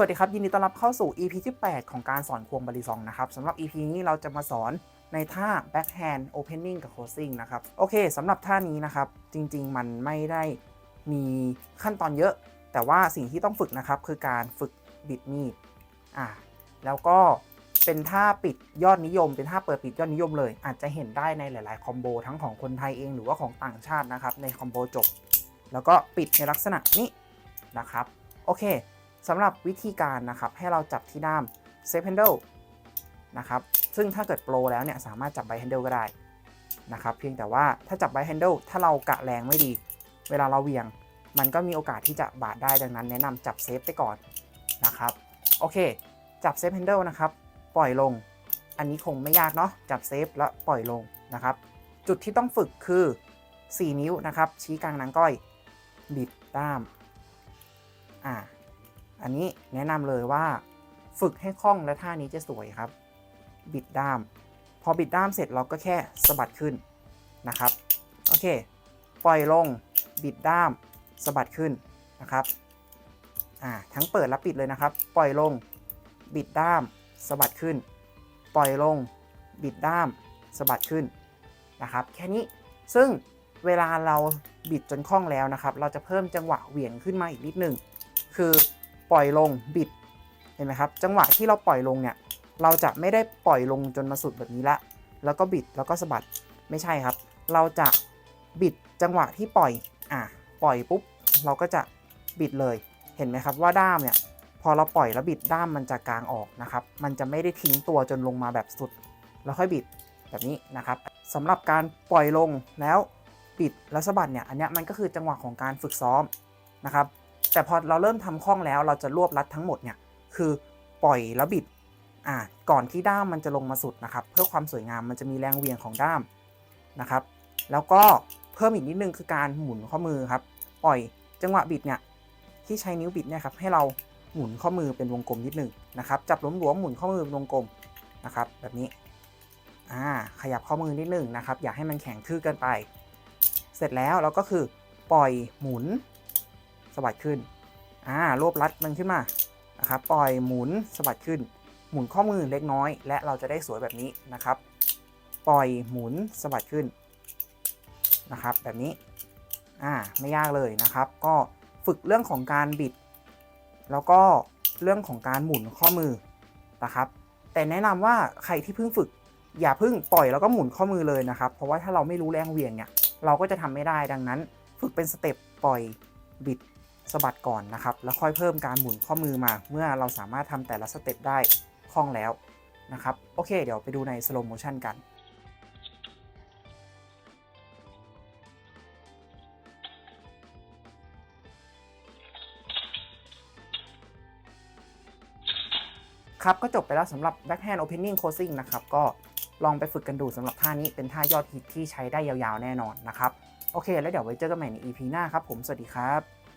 สวัสดีครับ ยินดีต้อนรับเข้าสู่ EP ที่ 8 ของการสอนควงบริซองนะครับสำหรับ EP นี้เราจะมาสอนในท่า backhand opening กับ closing นะครับ โอเคสำหรับท่านี้นะครับ จริง ๆ มันไม่ได้มีขั้นตอนเยอะ แต่ว่าสิ่งที่ต้องฝึกนะครับ คือการฝึกบิดมีดอ่าแล้วก็เป็นท่าปิดยอดนิยม เป็นท่าเปิดปิดยอดนิยมเลย อาจจะเห็นได้ในหลาย ๆ คอมโบทั้งของคนไทยเองหรือว่าของต่างชาตินะครับในคอมโบจบ แล้วก็ปิดในลักษณะนี้นะครับ โอเค สำหรับวิธีการนะครับให้เราจับที่ด้าม safe handle นะครับซึ่งถ้าเกิดโปรแล้วเนี่ยสามารถจับใบ handle ก็ได้นะครับเพียงแต่ว่าถ้าจับใบ handle ถ้าเรากะแรงไม่ดี เวลาเราเวียง มันก็มีโอกาสที่จะบาดได้ดังนั้น แนะนำจับเซฟไปก่อนนะครับโอเค จับเซฟ handle นะครับปล่อยลง อันนี้คงไม่ยากเนาะจับเซฟแล้วปล่อยลงนะครับจุดที่ต้องฝึกคือ 4 นิ้วนะครับชี้กลางนางก้อย บิดด้ามอ่า อันนี้แนะนำเลยว่าฝึกให้คล่องและท่านี้จะสวยครับ บิดด้าม พอบิดด้ามเสร็จเราก็แค่สะบัดขึ้นนะครับ โอเค ปล่อยลง บิดด้ามสะบัดขึ้นนะครับ อ่า ทั้งเปิดและปิดเลยนะครับ ปล่อยลง บิดด้ามสะบัดขึ้น ปล่อยลง บิดด้ามสะบัดขึ้นนะครับ แค่นี้ ซึ่งเวลาเราบิดจนคล่องแล้วนะครับ เราจะเพิ่มจังหวะเหวี่ยงขึ้นมาอีกนิดหนึ่ง คือ ปล่อยลงบิดเห็นไหมครับ จังหวะที่เราปล่อยลงเนี่ยเราจะไม่ได้ปล่อยลงจนมาสุดแบบนี้ละ แล้วก็บิดแล้วก็สะบัดไม่ใช่ครับ เราจะบิดจังหวะที่ปล่อยอะปล่อยปุ๊บเราก็จะบิดเลยเห็นไหมครับว่าด้ามเนี่ยพอเราปล่อยแล้วบิดด้ามมันจะกลางออกนะครับ มันจะไม่ได้ทิ้งตัวจนลงมาแบบสุด แล้วค่อยบิดแบบนี้นะครับสำหรับการปล่อยลงแล้วบิดแล้วสะบัดเนี่ยอันเนี้ยมันก็คือจังหวะของการฝึกซ้อมนะครับ แต่พอเราเริ่มทำคล่องแล้วเราจะรวบรัดทั้งหมดเนี่ยคือปล่อยแล้วบิดอ่าก่อนที่ด้ามมันจะลงมาสุดนะครับ เพื่อความสวยงามมันจะมีแรงเหวี่ยงของด้ามนะครับ แล้วก็เพิ่มอีกนิดนึงคือการหมุนข้อมือครับ ปล่อยจังหวะบิดเนี่ยที่ใช้นิ้วบิดเนี่ยครับให้เราหมุนข้อมือเป็นวงกลมนิดนึงนะครับจับหลวมๆหมุนข้อมือเป็นวงกลมนะครับ แบบนี้อ่าขยับข้อมือนิดนึงนะครับ อย่าให้มันแข็งทื่อเกินไป เสร็จแล้วเราก็คือปล่อยหมุน สะบัดขึ้นอ่ารวบรัดมันขึ้นมานะครับปล่อยหมุนสะบัดขึ้น หมุนข้อมือเล็กน้อย และเราจะได้สวยแบบนี้นะครับ ปล่อยหมุนสะบัดขึ้นนะครับ แบบนี้อ่าไม่ยากเลยนะครับ ก็ฝึกเรื่องของการบิด แล้วก็เรื่องของการหมุนข้อมือนะครับ แต่แนะนำว่าใครที่เพิ่งฝึก อย่าเพิ่งปล่อยแล้วก็หมุนข้อมือเลยนะครับ เพราะว่าถ้าเราไม่รู้แรงเวียงเนี่ยเราก็จะทำไม่ได้ดังนั้น ฝึกเป็นสเต็ปปล่อยบิด สะบัดก่อนนะครับ แล้วค่อยเพิ่มการหมุนข้อมือมา เมื่อเราสามารถทำแต่ละสเต็ปได้คล่องแล้วนะครับ โอเค เดี๋ยวไปดูในสโลโมชันกันครับ ก็จบไปแล้วสำหรับ backhand opening closing นะครับ ก็ลองไปฝึกกันดูสำหรับท่านี้เป็นท่ายอดฮิตที่ใช้ได้ยาวๆแน่นอนนะครับ โอเค แล้วเดี๋ยวไว้เจอกันใหม่ใน EP หน้าครับผม สวัสดีครับ